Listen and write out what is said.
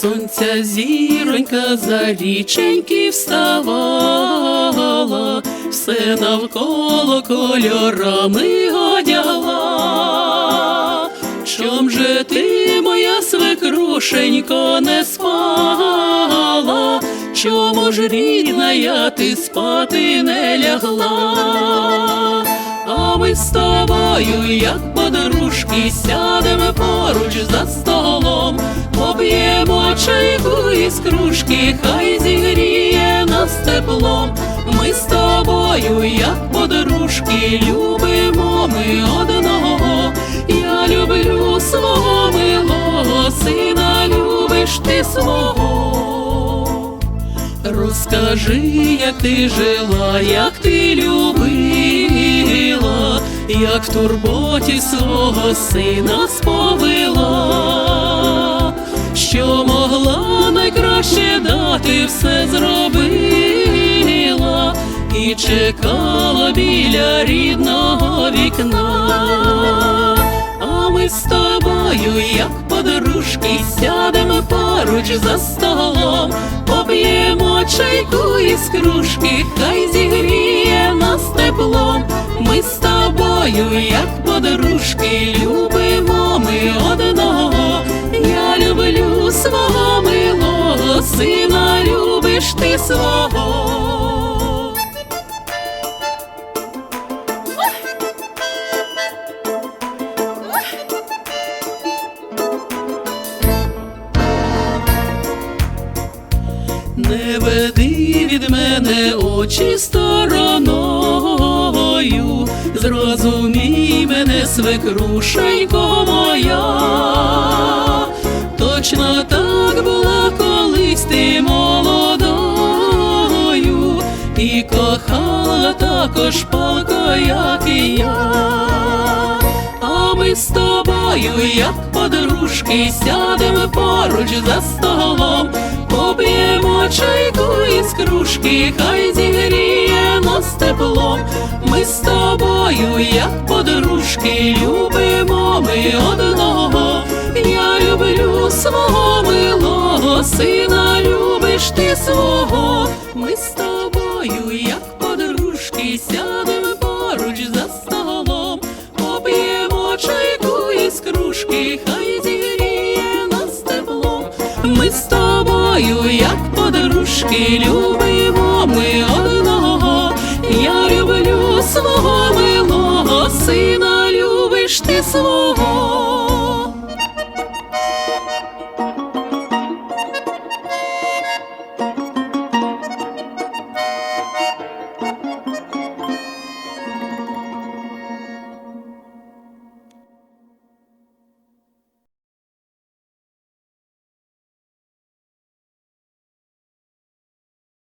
сонця зіронька за річеньки вставала, все навколо кольорами одягла. Чом же ти, моя свекрушенько, не спала? Чому ж рідна я ти спати не лягла? А ми з тобою, як подружки, сядемо поруч за столом, поп'ємо чайку із кружки, хай зігріє нас теплом. Ми з тобою, як подружки, любимо ми одного. Я люблю свого милого сина, любиш ти свого. Розкажи, як ти жила, як ти любила, як в турботі свого сина сповила, що могла найкраще дати, все зробила і чекала біля рідного вікна. А ми з тобою, як подружки, сядемо поруч за столом, поп'ємо чайку із кружки, хай зігріє нас теплом. Ми з тобою, як свого милого сина, любиш ти свого. Не веди від мене очі стороною, зрозумій мене, свекрушенько моя, точно також як і я. А ми з тобою, як подружки, сядемо поруч за столом, поп'ємо чайку із кружки, хай зігріє нас теплом. Ми з тобою, як подружки, любимо ми одного. Я люблю свого милого сина, любиш ти свого. Ми з тобою, сядемо поруч за столом, поп'ємо чайку із кружки, хай зігріє нас теплом. Ми з тобою, як подружки, любимо ми одного. Я люблю свого милого сина, любиш ти свого.